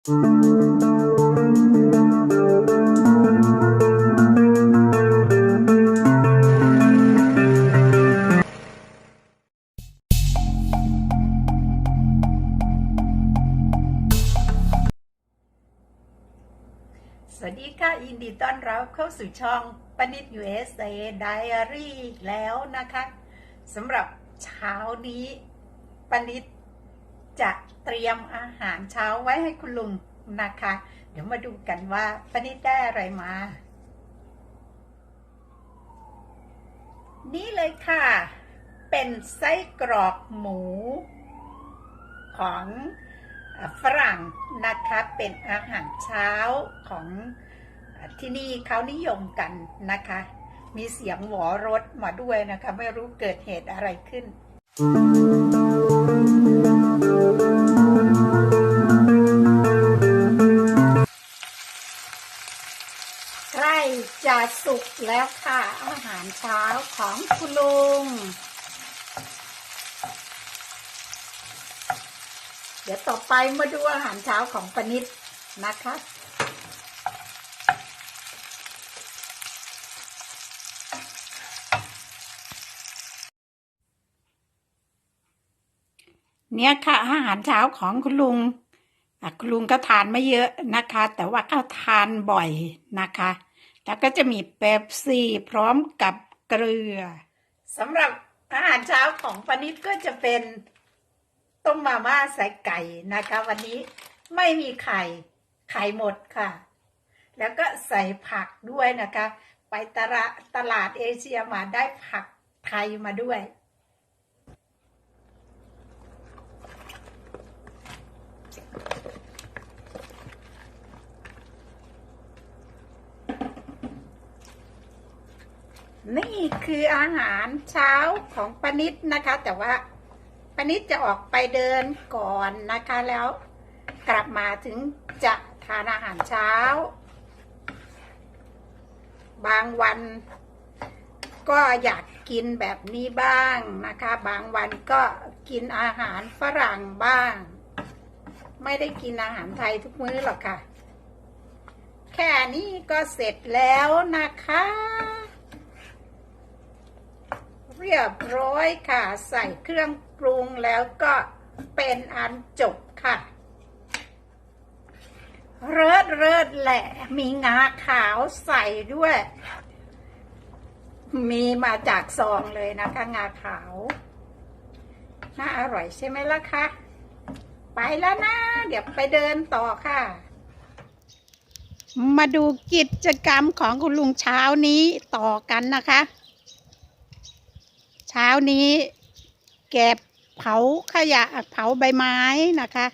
สวัสดีค่ะ ยินดีต้อนรับเข้าสู่ช่องปนิด USA Diary แล้วนะคะสำหรับเช้านี้ปนิด จะเตรียมอาหารเช้าไว้ให้คุณลุงนะคะ เดี๋ยวมาดูกันว่าปนิดได้อะไรมา นี่เลยค่ะ เป็นไส้กรอกหมู ของฝรั่งนะคะ เป็นอาหารเช้าของที่นี่เขานิยมกันนะคะ มีเสียงหวอรถมาด้วยนะคะ ไม่รู้เกิดเหตุอะไรขึ้นใแล้วค่ะอาหารเช้าของคุณลุง เดี๋ยวต่อไปมาดูอาหารเช้าของปนิดนะคะเนี่ยค่ะอาหารเช้าของคุณลุงคุณลุงก็ทานไม่เยอะนะคะ แต่ว่าก็ทานบ่อยนะคะ แล้วก็จะมีเป๊ปซี่พร้อมกับเกลือสำหรับอาหารเช้าของปนิดก็จะเป็นต้มมาม่าใส่ไก่นะคะ วันนี้ไม่มีไข่ไข่หมดค่ะ แล้วก็ใส่ผักด้วยนะคะ ไปตลาดตลาดเอเชียมาได้ผักไทยมาด้วย นี่คืออาหารเช้าของปนิดนะคะ แต่ว่าปนิดจะออกไปเดินก่อนนะคะแล้ว กลับมาถึงจะทานอาหารเช้า บางวันก็อยากกินแบบนี้บ้างนะคะ บางวันก็กินอาหารฝรั่งบ้าง ไม่ได้กินอาหารไทยทุกมื้อหรอกค่ะ แค่นี้ก็เสร็จแล้วนะคะ เรียบร้อยค่ะ ใส่เครื่องปรุงแล้วก็เป็นอันจบค่ะ เริดเริดแหละ มีงาขาวใส่ด้วย มีมาจากซองเลยนะคะงาขาว น่าอร่อยใช่ไหมล่ะคะ ไปแล้วนะ เดี๋ยวไปเดินต่อค่ะ มาดูกิจกรรมของคุณลุงเช้านี้ต่อกันนะคะ เช้านี้เก็บเผาขยะเผาใบไม้นะคะ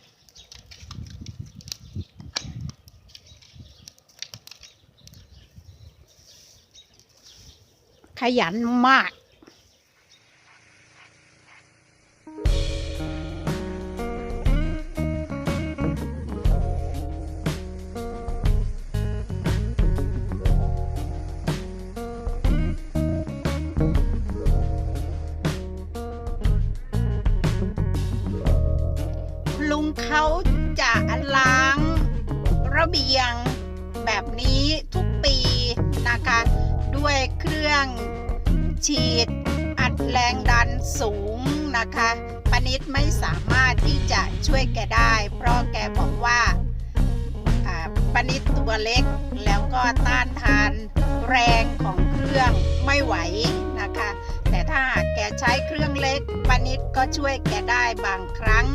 ขยันมาก เขาจะล้างระเบียงแบบนี้ทุกปีนะคะ ด้วยเครื่องฉีดอัดแรงดันสูงนะคะปนิดไม่สามารถที่จะช่วยแกได้ เพราะแกบอกว่าปนิดตัวเล็กแล้วก็ต้านทานแรงของเครื่องไม่ไหวนะคะ แต่ถ้าหากแกใช้เครื่องเล็กปนิดก็ช่วยแกได้บางครั้ง